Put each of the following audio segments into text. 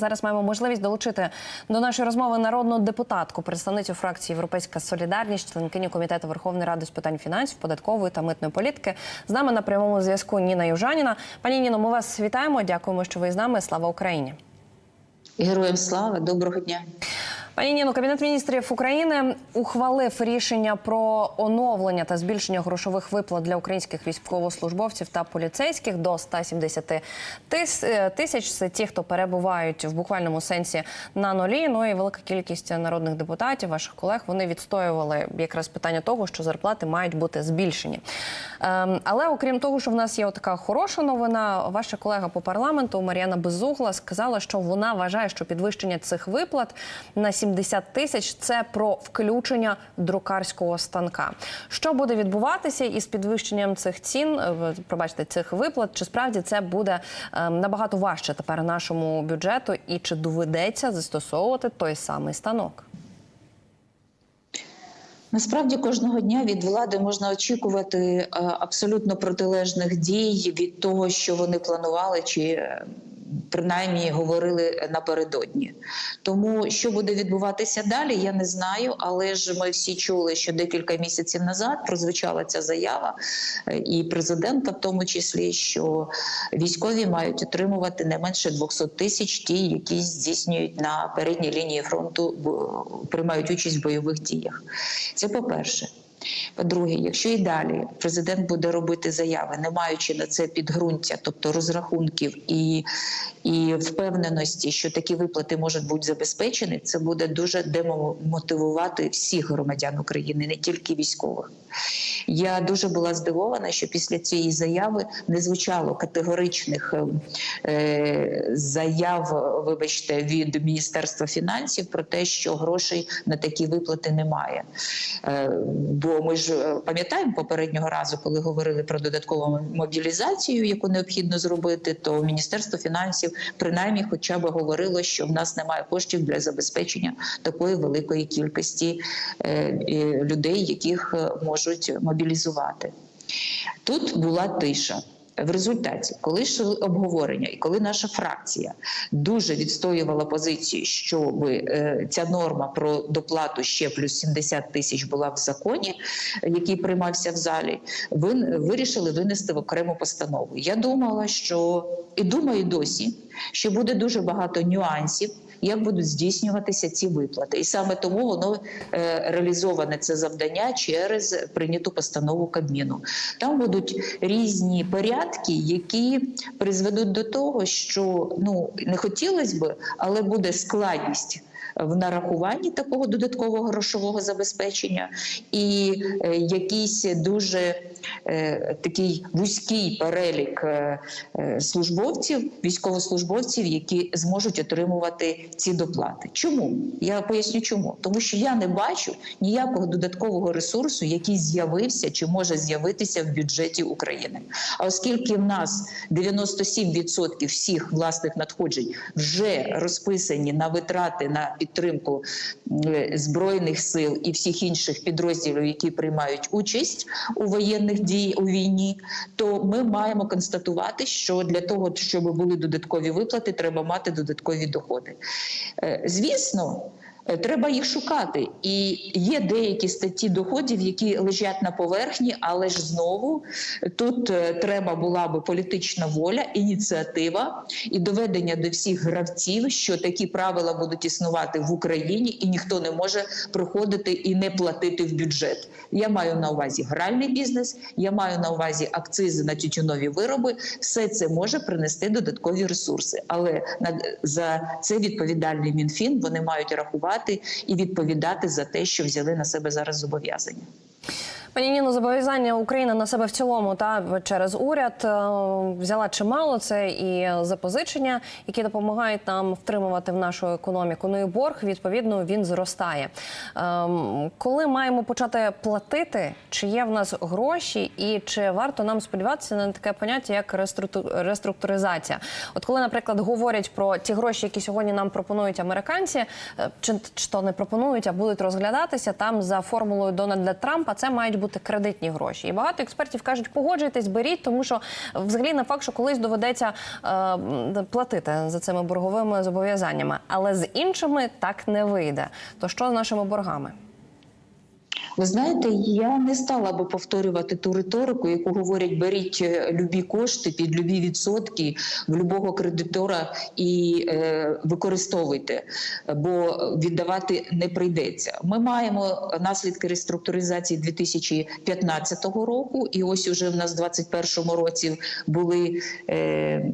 Зараз маємо можливість долучити до нашої розмови народну депутатку, представницю фракції Європейська Солідарність, членкиню комітету Верховної Ради з питань фінансів, податкової та митної політики. З нами на прямому зв'язку Ніна Южаніна. Пані Ніно, ми вас вітаємо. Дякуємо, що ви з нами. Слава Україні. Героям слава, доброго дня. Пані Ніно, Кабінет міністрів України ухвалив рішення про оновлення та збільшення грошових виплат для українських військовослужбовців та поліцейських до 170 тис- тисяч. Це ті, хто перебувають в буквальному сенсі на нулі. Ну і велика кількість народних депутатів, ваших колег, вони відстоювали якраз питання того, що зарплати мають бути збільшені. Ем, але окрім того, що в нас є така хороша новина, ваша колега по парламенту Мар'яна Безугла сказала, що вона вважає, що підвищення цих виплат на 70 тисяч це про включення друкарського станка. Що буде відбуватися із підвищенням цих цін? е, Пробачте, цих виплат? Чи справді це буде ем, набагато важче тепер нашому бюджету, і чи доведеться застосовувати той самий станок? Насправді кожного дня від влади можна очікувати е, абсолютно протилежних дій від того, що вони планували, чи е, принаймні говорили напередодні. Тому що буде відбуватися далі, я не знаю. Але ж ми всі чули, що декілька місяців назад прозвучала ця заява, е, і президента, в тому числі, що військові мають отримувати не менше 200 тисяч ті, які здійснюють на передній лінії фронту, бо- приймають участь в бойових діях. Це по-перше. По-друге, якщо і далі президент буде робити заяви, не маючи на це підґрунтя, тобто розрахунків і, і впевненості, що такі виплати можуть бути забезпечені, це буде дуже демотивувати всіх громадян України, не тільки військових. Я дуже була здивована, що після цієї заяви не звучало категоричних е, е, заяв, вибачте, від Міністерства фінансів про те, що грошей на такі виплати немає. Е, Бо ми ж е, пам'ятаємо попереднього разу, коли говорили про додаткову мобілізацію, яку необхідно зробити, то Міністерство фінансів принаймні хоча б говорило, що в нас немає коштів для забезпечення такої великої кількості е, людей, яких е, можуть мобілізувати. Тут була тиша. В результаті, коли йшли обговорення, і коли наша фракція дуже відстоювала позицію, щоб е, ця норма про доплату ще плюс 70 тисяч була в законі, який приймався в залі, ви вирішили винести в окрему постанову. Я думала, що і думаю досі, що буде дуже багато нюансів. Як будуть здійснюватися ці виплати, і саме тому воно е, реалізоване це завдання через прийняту постанову Кабміну. Там будуть різні порядки, які призведуть до того, що ну не хотілося би, але буде складність. В нарахуванні такого додаткового грошового забезпечення і е, якийсь дуже е, такий вузький перелік е, службовців, військовослужбовців, які зможуть отримувати ці доплати. Чому я поясню, чому тому, що я не бачу ніякого додаткового ресурсу, який з'явився чи може з'явитися в бюджеті України. А оскільки в нас 97% всіх власних надходжень вже розписані на витрати на підтримку е, збройних сил і всіх інших підрозділів, які приймають участь у воєнних дій у війні, то ми маємо констатувати, що для того, щоб були додаткові виплати, треба мати додаткові доходи. Е, Звісно. Е, Треба їх шукати, і є деякі статті доходів, які лежать на поверхні, але ж знову тут е, треба була би політична воля, ініціатива і доведення до всіх гравців, що такі правила будуть існувати в Україні, і ніхто не може приходити і не платити в бюджет. Я маю на увазі гральний бізнес, я маю на увазі акцизи на тютюнові вироби. Все це може принести додаткові ресурси, але за це відповідальний мінфін. Вони мають рахувати і відповідати за те, що взяли на себе зараз зобов'язання. Пані Ніно, зобов'язання України на себе в цілому та через уряд е, взяла чимало. Це і запозичення, які допомагають нам втримувати в нашу економіку. Ну і борг відповідно він зростає. Ем, Коли маємо почати платити, чи є в нас гроші, і чи варто нам сподіватися на таке поняття як реструкту- реструктуризація? От коли, наприклад, говорять про ті гроші, які сьогодні нам пропонують американці, е, чи, чи то не пропонують, а будуть розглядатися там за формулою Дональда Трампа, це мають бути кредитні гроші. І багато експертів кажуть, погоджуйтесь, беріть, тому що взагалі не факт, що колись доведеться е, платити за цими борговими зобов'язаннями. Але з іншими так не вийде. То що з нашими боргами? Ви знаєте, я не стала би повторювати ту риторику, яку говорять: беріть е, любі кошти під любі відсотки в любого кредитора і е, використовуйте, бо віддавати не прийдеться. Ми маємо наслідки реструктуризації 2015 року, і ось уже в нас в 2021 році були е,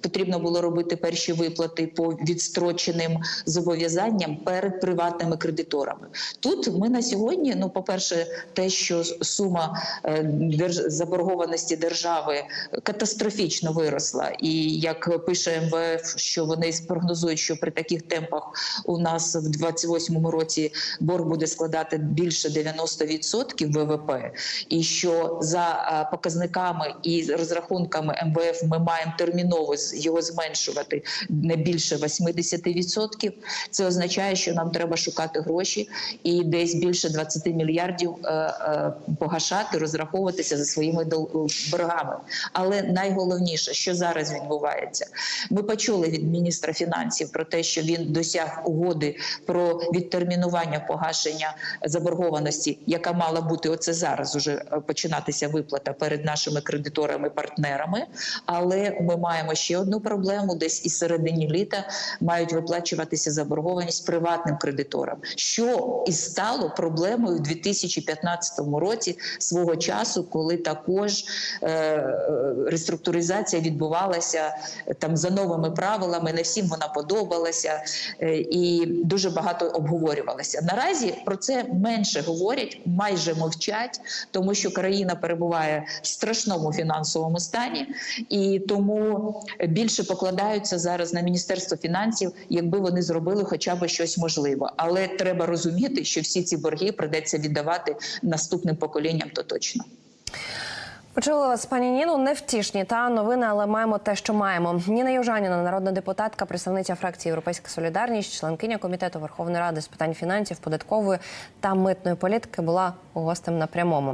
потрібно було робити перші виплати по відстроченим зобов'язанням перед приватними кредиторами. Тут ми на сьогодні, ну, по-перше, те, що сума е, заборгованості держави катастрофічно виросла, і як пише МВФ, що вони прогнозують, що при таких темпах у нас в 28-му році борг буде складати більше 90% ВВП, і що за е, показниками і розрахунками МВФ ми маємо терміново його зменшувати не більше 80%. Це означає, що нам треба шукати гроші і десь більше 20 мільярдів е, е, погашати, розраховуватися за своїми боргами. Але найголовніше, що зараз відбувається, ми почули від міністра фінансів про те, що він досяг угоди про відтермінування погашення заборгованості, яка мала бути оце зараз уже е, починатися виплата перед нашими кредиторами-партнерами. Але ми маємо ще одну проблему: десь із середині літа мають виплачуватися заборгованість приватним кредиторам, що і стало проблемою в 2015 році свого часу, коли також е, е, реструктуризація відбувалася е, там за новими правилами. Не всім вона подобалася і дуже багато обговорювалася. Наразі про це менше говорять, майже мовчать, тому що країна перебуває в страшному фінансовому стані, і тому більше покладаються зараз на міністерство фінансів, якби вони зробили хоча б щось можливе. Але треба розуміти, що всі ці борги придеться віддавати наступним поколінням, то точно. Почула вас, пані Ніну, невтішні та новини, але маємо те, що маємо. Ніна Южаніна, народна депутатка, представниця фракції Європейська Солідарність, членкиня комітету Верховної Ради з питань фінансів, податкової та митної політики, була гостем на прямому.